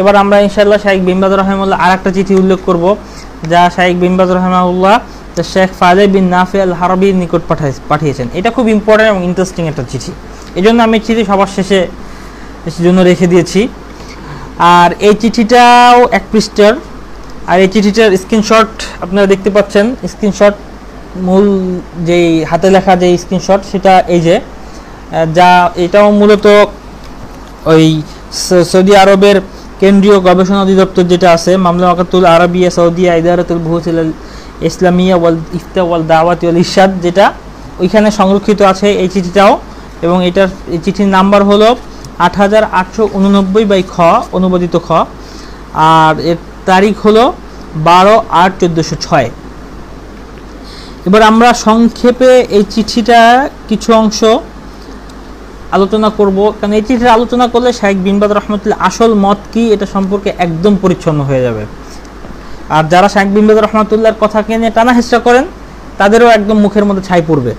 এবার আমরা ইনশাল্লাহ শাহেক বিম্বাদ রহমাল্লাহ আর একটা চিঠি উল্লেখ করব, যা শাহেক বিম্বাদ রহমাউল্লাহ শেখ ফাজে বিন নাফি আল হারবির নিকট পাঠাই, পাঠিয়েছেন। এটা খুব ইম্পর্টেন্ট এবং ইন্টারেস্টিং একটা চিঠি। এই জন্য আমি চিঠি সবার শেষে জন্য রেখে দিয়েছি। আর এই চিঠিটাও এক পৃষ্ঠার। আর এই চিঠিটার স্ক্রিনশট আপনারা দেখতে পাচ্ছেন। স্ক্রিনশট মূল যেই হাতে লেখা যে স্ক্রিনশট সেটা এই যে যা এটাও মূলত ওই সৌদি আরবের কেন্দ্রীয় গবেষণা অধিদপ্তর যেটা আছে, মামলা মাকাতুল আরবিয়া সৌদিয়া ইদারাতুল বহুসিল ইসলামিয়া ওয়াল ইফতা ওয়াল দাওয়াত ওয়াল ইরশাদ যেটা ওইখানে সংরক্ষিত আছে এই চিঠিটাও এবং এটার এই চিঠির নাম্বার হলো আট হাজার আটশো উননব্বই বাই খ, অনুবাদিত খ। আর এর তারিখ হলো বারো আট চোদ্দোশো ছয়। এবার আমরা সংক্ষেপে এই চিঠিটা কিছু অংশ আলোচনা করব। কারণ এই চিঠির আলোচনা করলে শাহেক বিনবাদ রহমতুল্লাহ আসল মত কি, এটা সম্পর্কে একদম পরিচ্ছন্ন হয়ে যাবে। আর যারা শাহেক বিনবাদ রহমতুল্লাহর কথাকে নিয়ে টানা হেসা করেন, তাদেরও একদম মুখের মধ্যে ছাই পড়বে।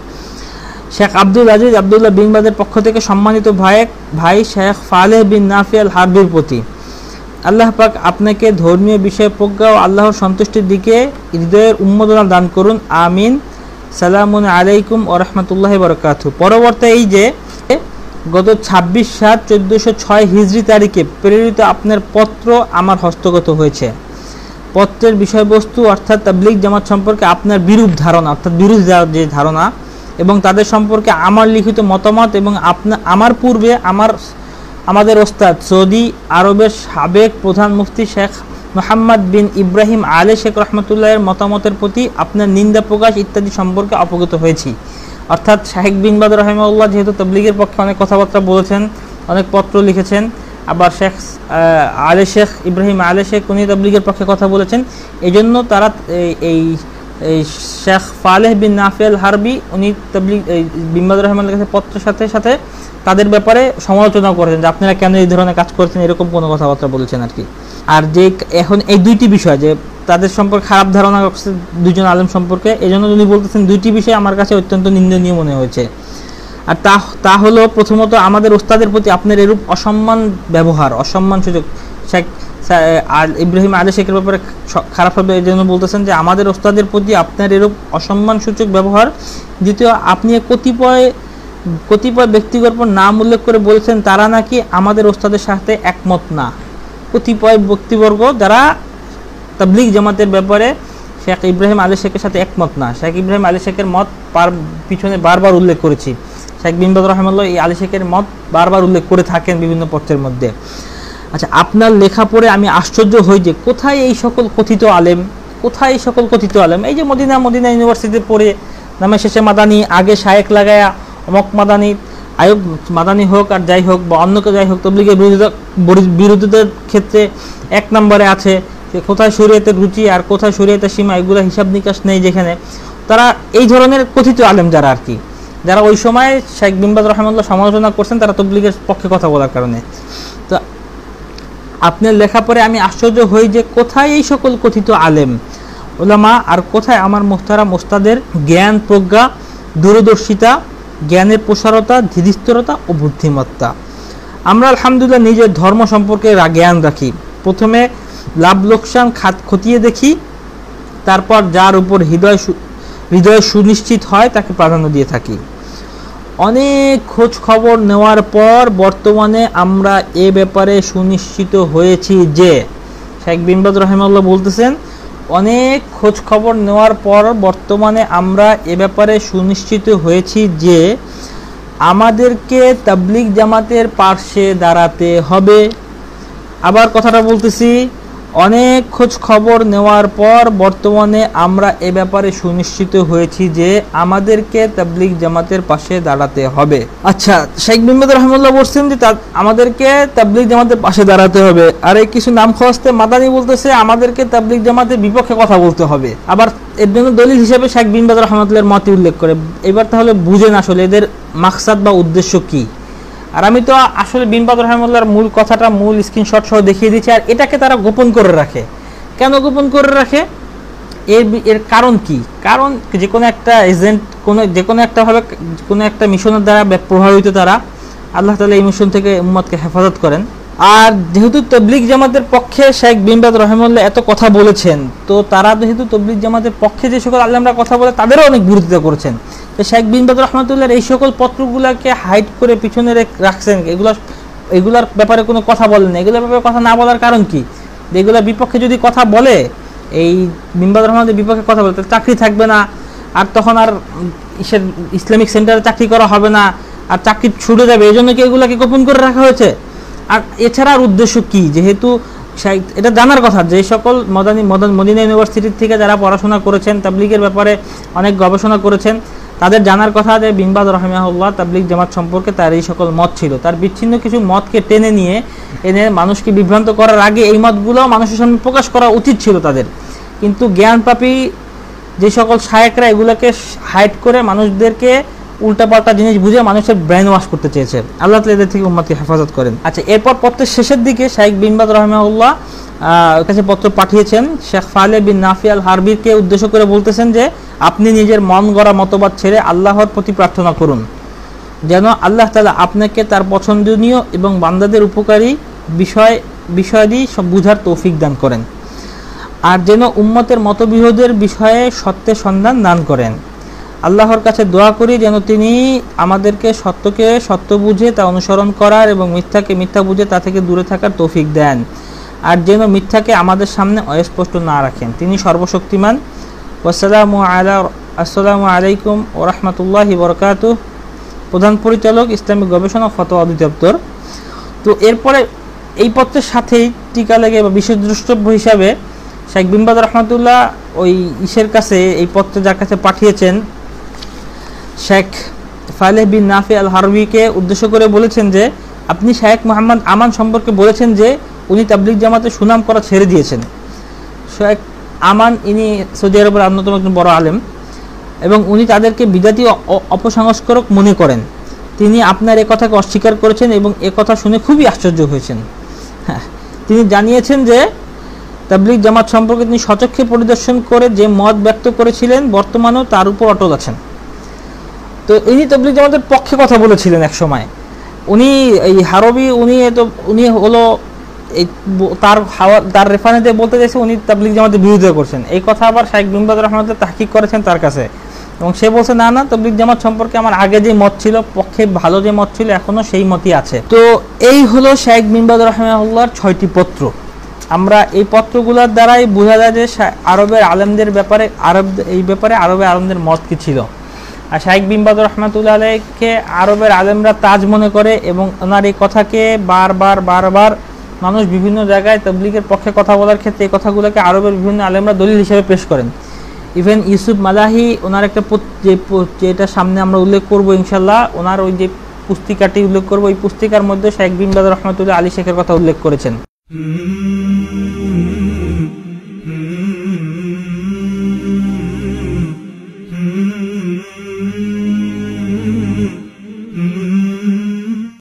শেখ আব্দুল আজিজ আবদুল্লাহ বিনবাদের পক্ষ থেকে সম্মানিত ভাই ভাই শেখ ফালেহ বিন নাফিয়াল হারবির প্রতি। আল্লাহ পাক আপনাকে ধর্মীয় বিষয়ে প্রজ্ঞা ও আল্লাহর সন্তুষ্টির দিকে হৃদয়ের উন্মোদনা দান করুন। আমিন। সালামুন আলাইকুম ও রহমতুল্লাহ বরকাত পরবর্তী এই যে গত ছাব্বিশ সাত চোদ্দোশো ছয় হিজড়ি তারিখে প্রেরিত আপনার পত্র আমার হস্তগত হয়েছে। পত্রের বিষয়বস্তু অর্থাৎ তাবলিক জামাত সম্পর্কে আপনার বিরূপ ধারণা, অর্থাৎ বিরূপ যে ধারণা এবং তাদের সম্পর্কে আমার লিখিত মতামত এবং আপনার আমার পূর্বে আমার আমাদের ওস্তাদ সৌদি আরবের সাবেক প্রধান মুফতি শেখ মোহাম্মদ বিন ইব্রাহিম আলে শেখ রহমতুল্লাহের মতামতের প্রতি আপনার নিন্দা প্রকাশ ইত্যাদি সম্পর্কে অবগত হয়েছি। অর্থাৎ শাহেক বিনবাদ রহমাউল্লাহ যেহেতু তবলিগের পক্ষে অনেক কথাবার্তা বলেছেন, অনেক পত্র লিখেছেন, আবার শেখ আলে শেখ, ইব্রাহিম আলে শেখ, উনি তবলিগের পক্ষে কথা বলেছেন। এই জন্য তারা এই শেখ ফালেহ বিন নাফেল হারবি, উনি তবলিগ, এই বিম্বাদ রহমানের কাছে পত্রের সাথে সাথে তাদের ব্যাপারে সমালোচনা করেছেন যে আপনারা কেন এই ধরনের কাজ করছেন, এরকম কোনো কথাবার্তা বলেছেন আর কি। আর যে এখন এই দুইটি বিষয়, যে তাদের সম্পর্কে খারাপ ধারণা করছে দুজন আলেম সম্পর্কে। এই জন্য উনি বলতেছেন দুইটি বিষয় আমার কাছে অত্যন্ত নিন্দনীয় মনে হয়েছে। আর তা তা হলো প্রথমত আমাদের ওস্তাদের প্রতি আপনার এরূপ অসম্মান ব্যবহার, অসম্মান সুযোগ। শেখ ইব্রাহিম আলী শেখের ব্যাপারে খারাপ হবে এই জন্য বলতেছেন যে আমাদের ওস্তাদের প্রতি আপনার এরূপ অসম্মান সূচক ব্যবহার। দ্বিতীয়, আপনি কতিপয় কতিপয় ব্যক্তিগত নাম উল্লেখ করে বলছেন তারা নাকি আমাদের ওস্তাদের সাথে একমত না। কতিপয় ব্যক্তিবর্গ যারা তাবলিগ জামাতের ব্যাপারে শেখ ইব্রাহিম আলী শেখের সাথে একমত না। শেখ ইব্রাহিম আলী শেখের মত পার পিছনে বারবার উল্লেখ করেছি। শেখ বিনবাদ রহমাল্লাহ এই আলী শেখের মত বারবার উল্লেখ করে থাকেন বিভিন্ন পত্রের মধ্যে। আচ্ছা আপনার লেখা পড়ে আমি আশ্চর্য হই যে কোথায় এই সকল কথিত আলেম, কোথায় এই সকল কথিত আলেম? এই যে মদিনা মদিনা ইউনিভার্সিটিতে পড়ে, নামে শেষে মাদানি, আগে শায়েক লাগায়া, অমক মাদানি, আয়োগ মাদানি হোক আর যাই হোক বা অন্য কেউ যাই হোক, তবলিগের বিরোধিতা বিরোধিতার ক্ষেত্রে এক নম্বরে আছে যে কোথায় শরীয়তের রুচি আর কোথায় শরীয়তের সীমা, এগুলো হিসাব নিকাশ নেই যেখানে। তারা এই ধরনের কথিত আলেম যারা আর কি, যারা ওই সময় শেখ বিম্বাদ রহমাল্লাহ সমালোচনা করছেন, তারা তবলিগের পক্ষে কথা বলার কারণে। তো আপনার লেখা পরে আমি আশ্চর্য হই যে কোথায় এই সকল কথিত আলেম, ওলামা আর কোথায় আমার মোস্তারা মোস্তাদের জ্ঞান প্রজ্ঞা, দূরদর্শিতা, জ্ঞানের প্রসারতা ধীরস্থিরতা ও বুদ্ধিমত্তা। আমরা আলহামদুলিল্লাহ নিজের ধর্ম সম্পর্কে জ্ঞান রাখি। প্রথমে লাভ লোকসান খাত খতিয়ে দেখি, তারপর যার উপর হৃদয় হৃদয় সুনিশ্চিত হয়, তাকে প্রাধান্য দিয়ে থাকি। অনেক খোঁজ খবর নেওয়ার পর বর্তমানে আমরা এ ব্যাপারে সুনিশ্চিত হয়েছি যে, শেখ বিনবাদ রহমাল্লাহ বলতেছেন, অনেক খোঁজ খবর নেওয়ার পর বর্তমানে আমরা এ ব্যাপারে সুনিশ্চিত হয়েছি যে, আমাদেরকে তাবলিক জামাতের পার্শ্বে দাঁড়াতে হবে। আবার কথাটা বলতেছি অনেক খোঁজ খবর নেওয়ার পর বর্তমানে আমরা এ ব্যাপারে সুনিশ্চিত হয়েছি যে আমাদেরকে তাবলিক জামাতের পাশে দাঁড়াতে হবে। আচ্ছা শেখ বিম্বাদ রহমুল্লাহ বলছেন যে আমাদেরকে তাবলিক জামাতের পাশে দাঁড়াতে হবে। আর এই কিছু নাম খোঁজতে মাদানি বলতেছে, আমাদেরকে তাবলিক জামাতের বিপক্ষে কথা বলতে হবে। আবার এর জন্য দলিল হিসেবে শেখ বিম্বাদ রহমতুল্লাহর মতে উল্লেখ করে। এবার তাহলে বুঝেন আসলে এদের মাকসাদ বা উদ্দেশ্য কি। আর আমি তো আসলে বিনবাদ রহমুল্লাহর মূল কথাটা, মূল স্ক্রিনশট সহ দেখিয়ে দিচ্ছি আর এটাকে তারা গোপন করে রাখে। কেন গোপন করে রাখে? এর এর কারণ কি? কারণ যে কোনো একটা এজেন্ট কোনো, যে কোনো একটাভাবে কোনো একটা মিশনের দ্বারা প্রভাবিত তারা, আল্লাহ তালা এই মিশন থেকে উম্মতকে হেফাজত করেন। আর যেহেতু তবলিগ জামাতের পক্ষে শেখ বিনবাদ রহমুল্লাহ এত কথা বলেছেন, তো তারা যেহেতু তবলিগ জামাতের পক্ষে যে সকল আল্লাহরা কথা বলে, তাদেরও অনেক বিরোধিতা করেছেন। তো শেখ বিনবাদ রহমতুল্লাহর এই সকল পত্রগুলোকে হাইড করে পিছনে রেখ- রাখছেন এগুলো এগুলার ব্যাপারে কোনো কথা বলেন এগুলোর ব্যাপারে কথা না বলার কারণ কি? এগুলোর বিপক্ষে যদি কথা বলে, এই বিনবাদ রহমানের বিপক্ষে কথা বলে, তাহলে চাকরি থাকবে না। আর তখন আর ইসলামিক সেন্টারে চাকরি করা হবে না। আর চাকরি ছুটে যাবে। এই জন্য কি এগুলাকে গোপন করে রাখা হয়েছে? আর এছাড়া আর উদ্দেশ্য কি? যেহেতু এটা জানার কথা, যে সকল মদানী মদন মদিনা ইউনিভার্সিটির থেকে যারা পড়াশোনা করেছেন, তাবলিগের ব্যাপারে অনেক গবেষণা করেছেন তাদের জানার কথা যে বিনবাদ রহমাহুল্লাহ তাবলিগ জামাত সম্পর্কে তার এই সকল মত ছিল। তার বিচ্ছিন্ন কিছু মতকে টেনে নিয়ে, এনে মানুষকে বিভ্রান্ত করার আগে এই মতগুলো মানুষের সামনে প্রকাশ করা উচিত ছিল তাদের। কিন্তু জ্ঞানপাপী যে সকল শায়েকরা এগুলোকে হাইড করে মানুষদেরকে উল্টাপাল্টা জিনিস বুঝে মানুষের ব্রেন ওয়াশ করতে চেয়েছে। আল্লাহ তালা এদের থেকে উম্মাদকে হেফাজত করেন। আচ্ছা এরপর পত্রের শেষের দিকে শাইক বিনবাদ রহমাউল্লাহ কাছে পত্র পাঠিয়েছেন। শেখ ফালে বিন নাফি আল হারবিরকে উদ্দেশ্য করে বলতেছেন যে, আপনি নিজের মন গড়া মতবাদ ছেড়ে আল্লাহর প্রতি প্রার্থনা করুন। যেন আল্লাহ তালা আপনাকে তার পছন্দনীয় এবং বান্দাদের উপকারী বিষয় বিষয়াদি সব বুঝার তৌফিক দান করেন। আর যেন উম্মতের মতবিরোধের বিষয়ে সত্যের সন্ধান দান করেন। আল্লাহর কাছে দোয়া করি যেন তিনি আমাদেরকে সত্যকে সত্য বুঝে তা অনুসরণ করার এবং মিথ্যাকে মিথ্যা বুঝে তা থেকে দূরে থাকার তৌফিক দেন। আর যেন মিথ্যাকে আমাদের সামনে অস্পষ্ট না রাখেন। তিনি সর্বশক্তিমান। ওয়াসালামু আলা, আসসালামু আলাইকুম ও রহমতুল্লাহি বরকাত প্রধান পরিচালক, ইসলামিক গবেষণা ও ফতোয়া অধিদপ্তর। তো এরপরে এই পত্রের সাথেই টিকা লেগে বা বিশেষ দ্রষ্টব্য হিসাবে শেখ বিনবাদ রহমতুল্লাহ ওই ইসের কাছে এই পত্র যার কাছে পাঠিয়েছেন, শেখ ফালেহ বিন নাফি আল হারবিকে উদ্দেশ্য করে বলেছেন যে, আপনি শেখ মোহাম্মদ আমান সম্পর্কে বলেছেন যে উনি তাবলিগ জামাতে সুনাম করা ছেড়ে দিয়েছেন। শেখ আমান, ইনি সৌদি আরবের অন্যতম একজন বড় আলেম এবং উনি তাদেরকে বিদাতি অপসংস্কারক মনে করেন। তিনি আপনার এ কথাকে অস্বীকার করেছেন এবং এ কথা শুনে খুবই আশ্চর্য হয়েছেন। হ্যাঁ তিনি জানিয়েছেন যে তাবলিগ জামাত সম্পর্কে তিনি সচক্ষে পরিদর্শন করে যে মত ব্যক্ত করেছিলেন, বর্তমানেও তার উপর অটল আছেন। তো ইনি তবলিগ জামাতের পক্ষে কথা বলেছিলেন এক সময় উনি এই হারবি, উনি তো, উনি হলো এই তার হাওয়া, তার রেফারেন্সে বলতে চাইছে উনি তাবলিগ জামাতের বিরোধিতা করছেন। এই কথা আবার শাইখ বিনবাদ রহমানুল্লাহ তাহকিক করেছেন তার কাছে। এবং সে বলছে, না না, তবলিগ জামাত সম্পর্কে আমার আগে যে মত ছিল, পক্ষে ভালো যে মত ছিল এখনও সেই মতই আছে। তো এই হলো শাইখ বিনবাদ রহমানুল্লাহর ছয়টি পত্র। আমরা এই পত্রগুলোর দ্বারাই বোঝা যায় যে আরবের আলেমদের ব্যাপারে, আরব, এই ব্যাপারে আরবের আলেমদের মত কি ছিল। আর শাইখ বিনবাদ রহমাতুল্লাহ আলাইকে আরবের আলেমরা তাজ মনে করে এবং ওনার এই কথাকে বারবার বারবার মানুষ বিভিন্ন জায়গায় তবলিগের পক্ষে কথা বলার ক্ষেত্রে এই কথাগুলোকে আরবের বিভিন্ন আলেমরা দলিল হিসেবে পেশ করেন ইভেন ইউসুফ মালাহি ওনার একটা যেটা সামনে আমরা উল্লেখ করব ইনশাল্লাহ ওনার ওই যে পুস্তিকাটি উল্লেখ করব, ওই পুস্তিকার মধ্যে শেখ বিনবাদ রহমতুল্লাহ আলী শেখের কথা উল্লেখ করেছেন.